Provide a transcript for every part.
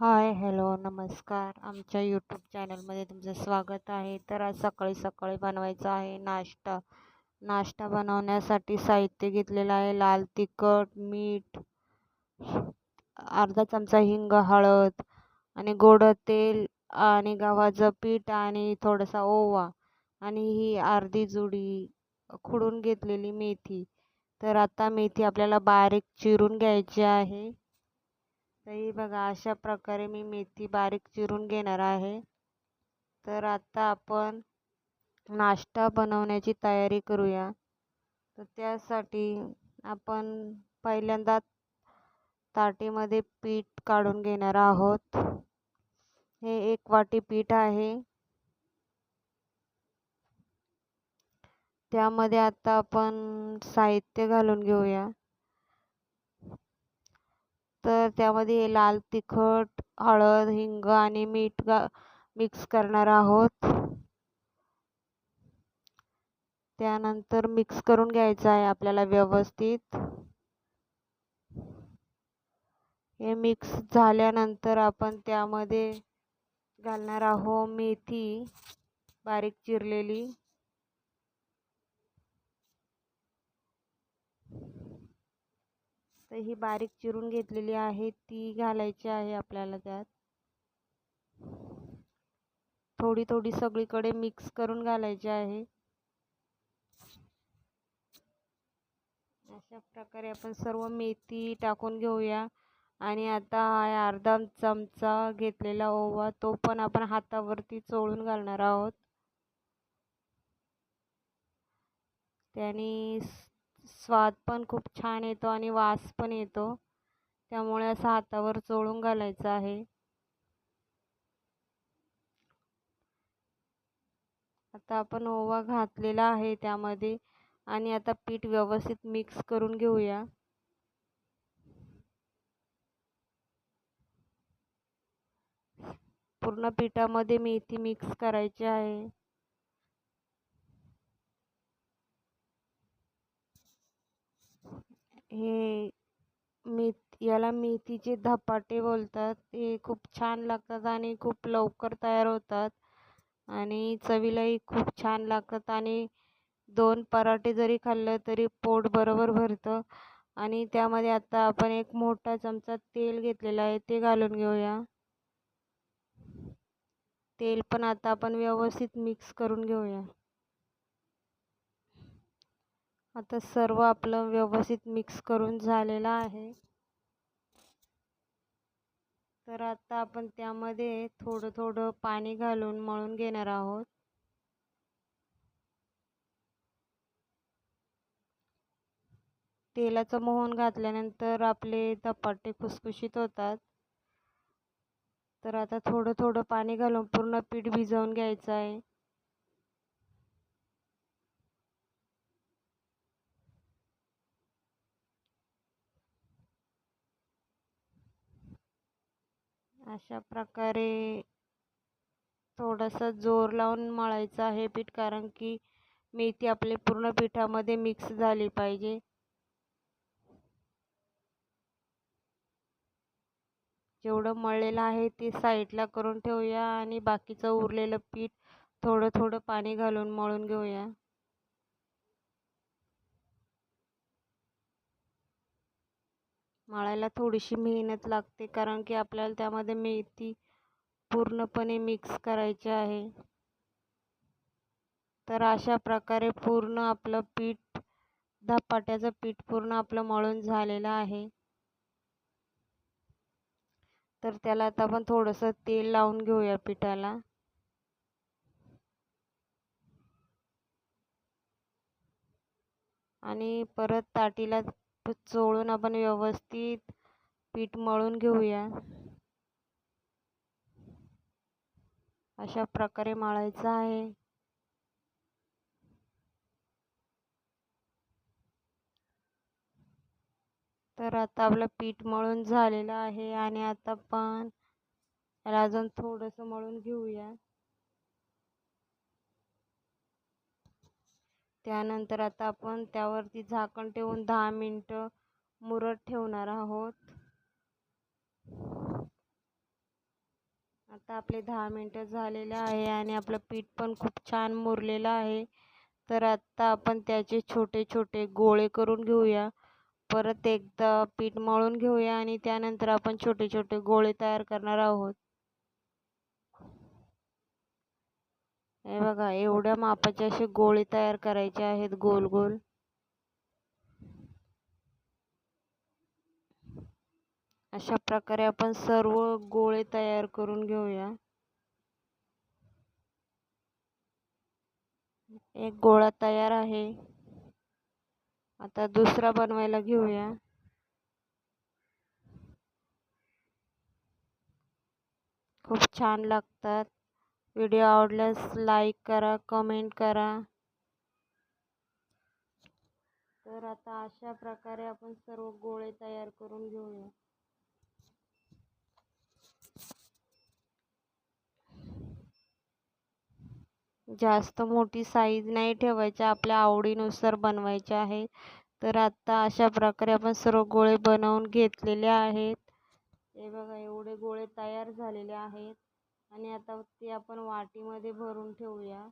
Hi hello नमस्कार. आमच्या YouTube चॅनलमध्ये तुमचं स्वागत आहे. तर आज सकाळी सकाळी बनवायचा आहे नाश्ता. नाश्ता बनवण्यासाठी साहित्य घेतलेलं आहे. लाल तिखट मीठ अर्धा चमचा हिंग हळद आणि गोडं तेल आणि गव्हाचं पीठ आणि थोडासा ओवा आणि ही अर्धी जुडी खुडून घेतलेली मेथी. तर आता मेथी आपल्याला बारीक चिरून घ्यायची आहे. ही बघा अशा प्रकारे मी मेथी बारीक चिरून घेणार आहे. तर आता आपण नाश्ता बनवण्याची तयारी करूया. तर त्यासाठी आपण पहिल्यांदा ताटीमध्ये पीठ काढून घेणार आहोत. हे एक वाटी पीठ आहे. त्यामध्ये आता आपण साहित्य घालून घेऊया. तर त्यामध्ये लाल तिखट हळद हिंग आणि मीठ गा मिक्स करणार आहोत. त्यानंतर मिक्स करून घ्यायचं आहे आपल्याला व्यवस्थित. हे मिक्स झाल्यानंतर आपण त्यामध्ये घालणार आहोत मेथी बारीक चिरलेली. तर ही बारीक चिरून घेतलेली आहे. ती घालायची आहे आपल्याला त्यात. थोडी थोडी सगळीकडे मिक्स करून घालायची आहे. अशा प्रकारे आपण सर्व मेथी टाकून घेऊया. आणि आता अर्धा चमचा घेतलेला ओवा तो पण आपण हातावरती चोळून घालणार आहोत. त्याने स्वाद पण खूप छान येतो आणि वास पण येतो. त्यामुळे असं हातावर चोळून घालायचं आहे. आता आपण ओवा घातलेला आहे त्यामध्ये आणि आता पीठ व्यवस्थित मिक्स करून घेऊया. पूर्ण पिठामध्ये मेथी मिक्स करायची आहे. हे मेथ याला मेथीचे धपाटे बोलतात. ते खूप छान लागतात आणि खूप लवकर तयार होतात. आणि चवीलाही खूप छान लागतात आणि दोन पराठे जरी खाल्लं तरी पोट बरोबर भरतं. आणि त्यामध्ये आता आपण एक मोठा चमचा तेल घेतलेला आहे ते घालून घेऊया. तेल पण आता आपण व्यवस्थित मिक्स करून घेऊया. आता सर्व आपलं व्यवस्थित मिक्स करून झालेलं आहे. तर आता आपण त्यामध्ये थोडं थोडं पाणी घालून मळून घेणार आहोत. तेलाचं मोहन घातल्यानंतर आपले धपाटे खुसखुशीत होतात. तर आता थोडं थोडं पाणी घालून पूर्ण पीठ भिजवून घ्यायचं आहे. अशा प्रकारे थोडंसं जोर लावून मळायचं आहे पीठ कारण की मेथी आपली पूर्ण पिठामध्ये मिक्स झाली पाहिजे. जेवढं मळलेलं आहे ते साईडला करून ठेवूया आणि बाकीचं उरलेलं पीठ थोडं थोडं पाणी घालून मळून घेऊया. मळायला थोडीशी मेहनत लागते कारण की आपल्याला त्यामध्ये मेथी पूर्णपणे मिक्स करायची आहे. तर अशा प्रकारे पूर्ण आपलं पीठ धपाट्याचं पीठ पूर्ण आपलं मळून झालेलं आहे. तर त्याला आता आपण थोडंसं तेल लावून घेऊया पिठाला. आणि परत ताटीला चोळून आपण व्यवस्थित पीठ मळून घेऊया. अशा प्रकारे मळायचं आहे. तर आता आपलं पीठ मळून झालेलं आहे आणि आता पण याला अजून थोडंसं मळून घेऊया. त्यानंतर आता आपण त्यावरती झाकण ठेवून दहा मिनटं मुरत ठेवणार आहोत. आता आपले दहा मिनटं झालेले आहे आणि आपलं पीठ पण खूप छान मुरलेलं आहे. तर आत्ता आपण त्याचे छोटे छोटे गोळे करून घेऊया. परत एकदा पीठ मळून घेऊया आणि त्यानंतर आपण छोटे छोटे गोळे तयार करणार आहोत. हे बघा एवढ्या मापाचे असे गोळे तयार करायचे आहेत गोल गोल. अशा प्रकारे आपण सर्व गोळे तयार करून घेऊया. एक गोळा तयार आहे. आता दुसरा बनवायला घेऊया. खूप छान लागतात. व्हिडिओ आवडल्यास लाईक करा कमेंट करा. तर आता अशा प्रकारे आपण सर्व गोळे तयार करून घेऊया. जास्त मोठी साईज नाही ठेवायची आपल्या आवडीनुसार बनवायचे आहे. तर आत्ता अशा प्रकारे आपण सर्व गोळे बनवून घेतलेले आहेत. हे बघा एवढे गोळे तयार झालेले आहेत. आणि आता ते आपण वाटीमध्ये भरून ठेवूया.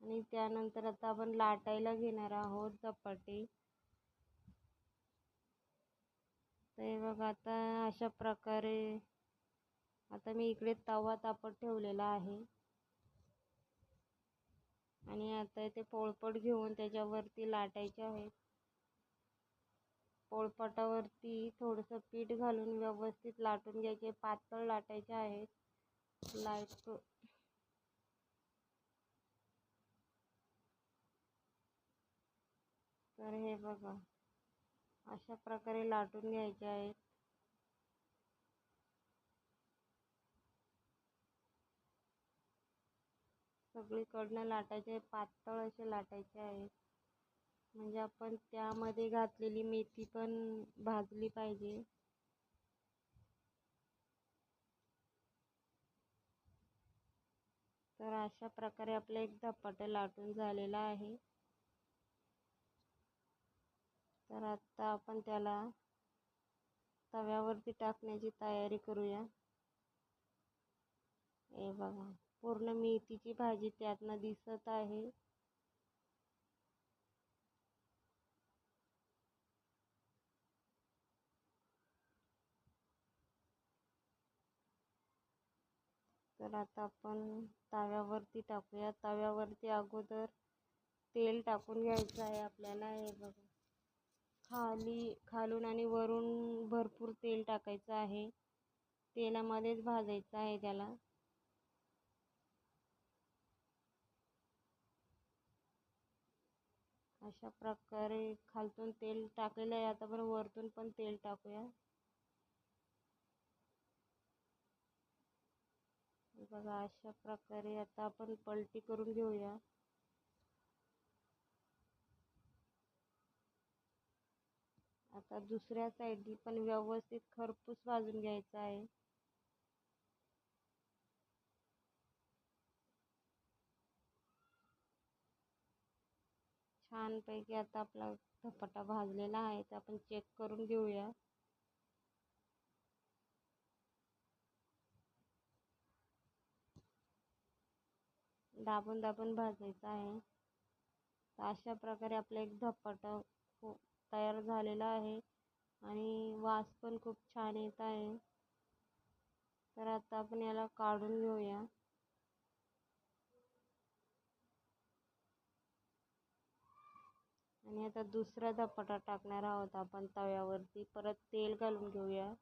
आणि त्यानंतर आता आपण लाटायला घेणार आहोत चपाटी तर बघा आता अशा प्रकारे आता मी इकडे तवा तापत ठेवलेला आहे. आणि आता ते पोळपट घेऊन त्याच्यावरती लाटायचे आहेत पोळपाटावरती थोडंसं पीठ घालून व्यवस्थित लाटून घ्यायचे. पातळ लाटायचे आहेत. लाट. तर हे बघा. अशा प्रकारे लाटून घ्यायचे आहेत. सगळीकडनं लाटायचे. पातळ असे लाटायचे आहेत. म्हणजे आपण त्यामध्ये घातलेली मेथी पण भाजली पाहिजे. तर अशा प्रकारे आपलं एक धपाटं लाटून झालेला आहे. तर आत्ता आपण त्याला तव्यावरती टाकण्याची तयारी करूया. हे बघा पूर्ण मेथीची भाजी त्यातनं दिसत आहे. तर आता आपण तव्यावरती टाकूया. तव्यावरती अगोदर तेल टाकून घ्यायचं आहे आपल्याला. हे बघा. खाली खालून आणि वरून भरपूर तेल टाकायचं आहे. तेलामध्येच भाजायचं आहे त्याला. अशा प्रकारे खालतून तेल टाकलेलं आहे. आता पण वरतून पण तेल टाकूया. बघा अशा प्रकारे आता आपण पलटी करून घेऊया. आता दुसऱ्या साईडनी पण व्यवस्थित खरपूस भाजून घ्यायचा आहे. छानपैकी आता आपला धपाटा भाजलेला आहे तर आपण चेक करून घेऊया. दाबून दाबून भाजायचं आहे. तर अशा प्रकारे आपला एक धपाटा तयार झालेला आहे आणि वास पण खूप छान येत आहे. तर आता आपण याला काढून घेऊया. आणि आता दुसरा धपाटा टाकणार आहोत आपण तव्यावरती. परत तेल घालून घेऊया.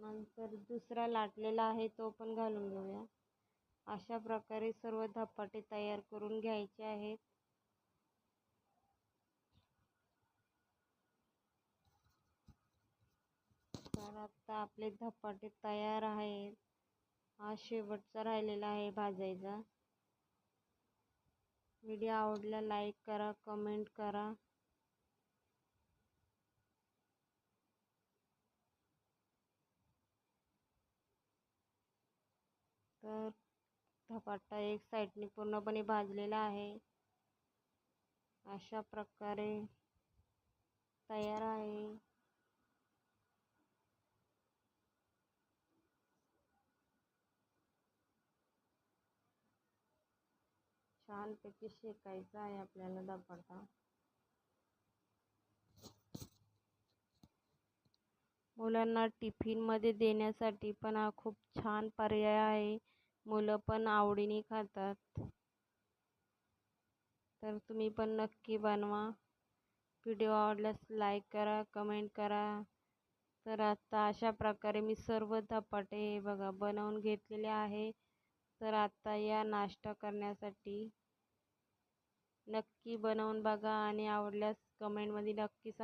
नंतर दुसरा लाटलेला आहे तो पण घालून घेऊया. अशा प्रकारे सर्व धपाटे तयार करून घ्यायचे आहेत. तर आता आपले धपाटे तयार आहेत. हा शेवटचा राहिलेला आहे भाजायचा. व्हिडिओ आवडला लाईक करा कमेंट करा. तर धपाटा एक साईडने पूर्णपणे भाजलेला आहे. अशा प्रकारे तयार आहे. छानपैकी शेकायचा आहे आपल्याला धपाटा. मुलांना टिफिनमध्ये देण्यासाठी पण हा खूप छान पर्याय आहे. मुलं पण आवडीने खातात. तर तुम्ही पण नक्की बनवा. व्हिडिओ आवडल्यास लाईक करा कमेंट करा. तर आता अशा प्रकारे मी सर्व धपाटे बघा बनवून घेतलेले आहे. तर आता या नाश्ता करण्यासाठी नक्की बनवून बघा आणि आवडल्यास कमेंटमध्ये नक्की सांगा.